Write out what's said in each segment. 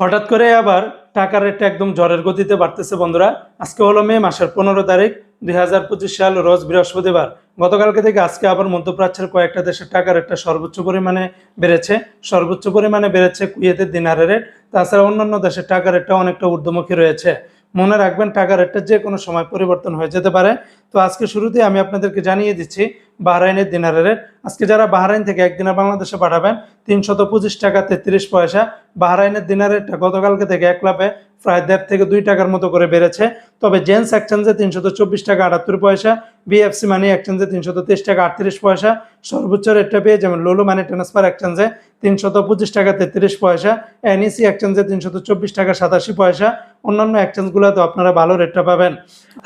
হঠাৎ করে আবার টাকার রেটটা একদম জ্বরের গতিতে বাড়তেছে, বন্ধুরা। আজকে হলো মে মাসের পনেরো তারিখ, দুই হাজার পঁচিশ সাল, রোজ বৃহস্পতিবার। গতকালকে থেকে আজকে আবার মধ্যপ্রাচ্যের কয়েকটা দেশের টাকার রেটটা সর্বোচ্চ পরিমাণে বেড়েছে। সর্বোচ্চ পরিমাণে বেড়েছে কুয়েতের দিনারের রেট। তাছাড়া অন্যান্য দেশের টাকার রেটটা অনেকটা ঊর্ধ্বমুখী রয়েছে। মনে রাখবেন টাকার রেটটা যে কোনো সময় পরিবর্তন হয়ে যেতে পারে। তো আজকে শুরুতে আমি আপনাদেরকে জানিয়ে দিচ্ছি বাহরাইনের দিনারের রেট। আজকে যারা বাহরাইন থেকে একদিনে বাংলাদেশে পাঠাবেন, তিনশত পঁচিশ টাকা তেত্রিশ পয়সা। বাহরাইনের দিনার রেটটা গতকালকে থেকে এক লাভে প্রায় দেড় থেকে দুই টাকার মতো করে বেড়েছে। তবে জেন্টস এক্সচেঞ্জে তিনশত চব্বিশ টাকা আটাত্তর পয়সা, বিএফসি মানি এক্সচেঞ্জে তিনশত তেইশ টাকা আটত্রিশ পয়সা। সর্বোচ্চ রেটটা পেয়ে যেমন লোলো মানি ট্রান্সফার এক্সচেঞ্জে তিনশত পঁচিশ টাকা তেত্রিশ পয়সা, এনইসি এক্সচেঞ্জে তিনশত চব্বিশ টাকা সাতাশি পয়সা। অন্যান্য এক্সচেঞ্জগুলোতে আপনারা ভালো রেটটা পাবেন।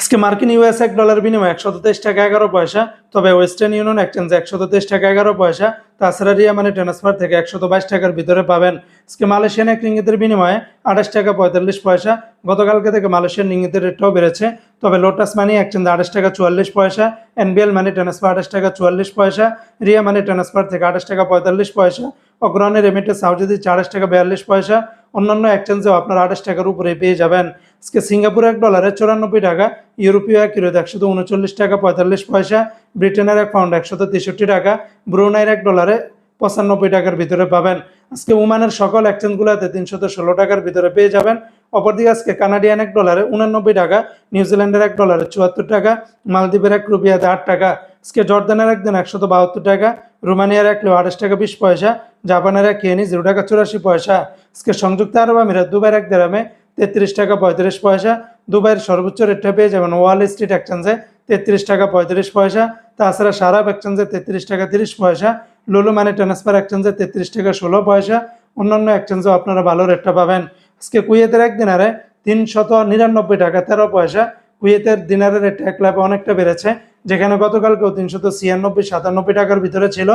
আজকে মার্কিন ইউএস এক ডলার বিনিময়ে একশো তেইশ টাকা এগারো পয়সা, তবে ওয়েস্টার্ন ইউনিয়ন এক্সচেঞ্জে একশো তেইশ টাকা এগারো পয়সা, তাছাড়া রিয়া মানি ট্রান্সফার থেকে একশত বাইশ টাকার ভিতরে পাবেন। আজকে মালয়েশিয়ান এক রিঙ্গিতের বিনিময়ে আঠাশ টাকা পঁয়তাল্লিশ পয়সা, গতকালকে থেকে মালয়েশিয়ান রিঙ্গিতের রেটটাও বেড়েছে, তবে লোটাস মানি এক্সচেঞ্জ আঠাশ টাকা চুয়াল্লিশ পয়সা এনবিএল মানি ট্রান্সফার আঠাশ টাকা চুয়াল্লিশ পয়সা, রিয়া মানি ট্রান্সফার থেকে আঠাশ টাকা পঁয়তাল্লিশ পয়সা অগ্রহণে রেমিটেন্স হাউজে আঠাশ টাকা বিয়াল্লিশ পয়সা অন্যান্য এক্সচেঞ্জেও আপনারা আঠাশ টাকার উপরে পেয়ে যাবেন। আজকে সিঙ্গাপুর এক ডলারে চুরানব্বই টাকা, ইউরোপীয় এক ইউরোতে একশত উনচল্লিশ টাকা, পঁয়তাল্লিশ পয়সা, ব্রিটেনের এক পাউন্ড একশত তেষট্টি টাকা, ব্রুনাইয়ের এক ডলারে পঁচানব্বই টাকার ভিতরে পাবেন। আজকে ওমানের সকল এক্সচেঞ্জগুলোতে তিনশত ষোলো টাকার ভিতরে পেয়ে যাবেন। অপরদিকে আজকে কানাডিয়ান এক ডলারে উনানব্বই টাকা নিউজিল্যান্ডের এক ডলারে চুয়াত্তর টাকা, মালদ্বীপের এক রুপিয়াতে আট টাকা, আজকে জর্দানের একদিন একশত বাহাত্তর টাকা, রোমানিয়ার এক লো আঠাশ টাকা বিশ পয়সা জাপানের এক কেনি জিরো টাকা চুরাশি পয়সা। আজকে সংযুক্ত আরব আমিরাত দুবাইয়ের এক দেরামে তেত্রিশ টাকা পঁয়ত্রিশ পয়সা। দুবাইয়ের সর্বোচ্চ রেটটা পেয়ে যাবেন ওয়াল স্ট্রিট এক্সচেঞ্জে তেত্রিশ টাকা পঁয়ত্রিশ পয়সা। তাছাড়া সারাব এক্সচেঞ্জে তেত্রিশ টাকা তিরিশ পয়সা। লুলু মানে ট্রান্সফার এক্সচেঞ্জে তেত্রিশ টাকা ষোলো পয়সা। অন্যান্য এক্সচেঞ্জেও আপনারা ভালো রেটটা পাবেন। আজকে কুয়েতের এক দিনারে তিনশত নিরানব্বই টাকা তেরো পয়সা। কুয়েতের দিনারের এক লাভে অনেকটা বেড়েছে, যেখানে গতকালকেও তিনশত ছিয়ানব্বই, সাতানব্বই টাকার ভিতরে ছিল,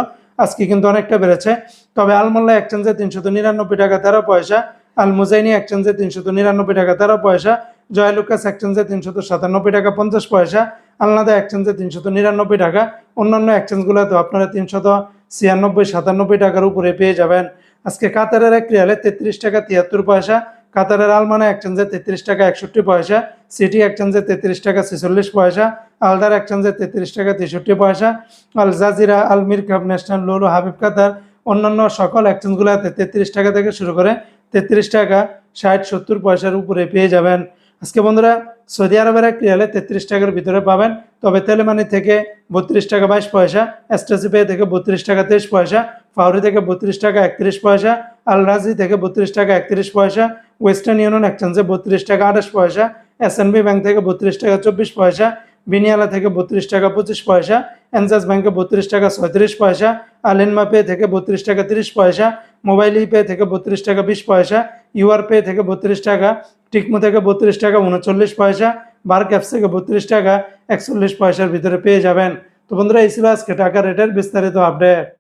আজকে কিন্তু অনেকটা বেড়েছে। তবে আলমোল্লা এক্সচেঞ্জে তিনশত নিরানব্বই টাকা, তেরো পয়সা। আল মুজাইনি এক্সচেঞ্জে তিনশত নিরানব্বই টাকা, তেরো পয়সা। জয়লুকাস এক্সচেঞ্জে তিনশত সাতানব্বই টাকা, পঞ্চাশ পয়সা। আলনাদা এক্সচেঞ্জে তিনশত নিরানব্বই টাকা। অন্যান্য এক্সচেঞ্জগুলোতে আপনারা তিনশত ছিয়ানব্বই, সাতানব্বই টাকার উপরে পেয়ে যাবেন। আজকে কাতারের এক রিয়ালে তেত্রিশ টাকা, তিয়াত্তর পয়সা। কাতারের আলমানা এক্সচেঞ্জে তেত্রিশ টাকা একষট্টি পয়সা সিটি এক্সচেঞ্জে তেত্রিশ টাকা ছেচল্লিশ পয়সা আলদার এক্সচেঞ্জে তেত্রিশ টাকা তেষট্টি পয়সা আল জাজিরা আল মির কাপ ন্যাশনাল লোলো হাবিব কাতার অন্যান্য সকল এক্সচেঞ্জগুলোতে তেত্রিশ টাকা থেকে শুরু করে তেত্রিশ টাকা ষাট সত্তর পয়সার উপরে পেয়ে যাবেন। আজকে বন্ধুরা, সৌদি আরবের এক রিয়ালে তেত্রিশ টাকার ভিতরে পাবেন, তবে তেলেমানি থেকে বত্রিশ টাকা বাইশ পয়সা এসটিসি পে থেকে বত্রিশ টাকা তেইশ পয়সা ফাউরি থেকে বত্রিশ টাকা একত্রিশ পয়সা আল রাজি থেকে বত্রিশ টাকা একত্রিশ পয়সা ওয়েস্টার্ন ইউনিয়ন এক্সচেঞ্জে বত্রিশ টাকা আঠাশ পয়সা এসএনবি ব্যাংক থেকে বত্রিশ টাকা চব্বিশ পয়সা বিনিয়ালা থেকে বত্রিশ টাকা পঁচিশ পয়সা এনজাস ব্যাংকে বত্রিশ টাকা ছয়ত্রিশ পয়সা আলেনমা পে থেকে বত্রিশ টাকা তিরিশ পয়সা মোবাইল পে থেকে বত্রিশ টাকা বিশ পয়সা ইউআর পে থেকে বত্রিশ টাকা টিকমো থেকে বত্রিশ টাকা উনচল্লিশ পয়সা বার ক্যাপস থেকে বত্রিশ টাকা একচল্লিশ পয়সার ভিতরে পেয়ে যাবেন। তো বন্ধুরা, এই ছিল আজকে টাকা রেটের বিস্তারিত আপডেট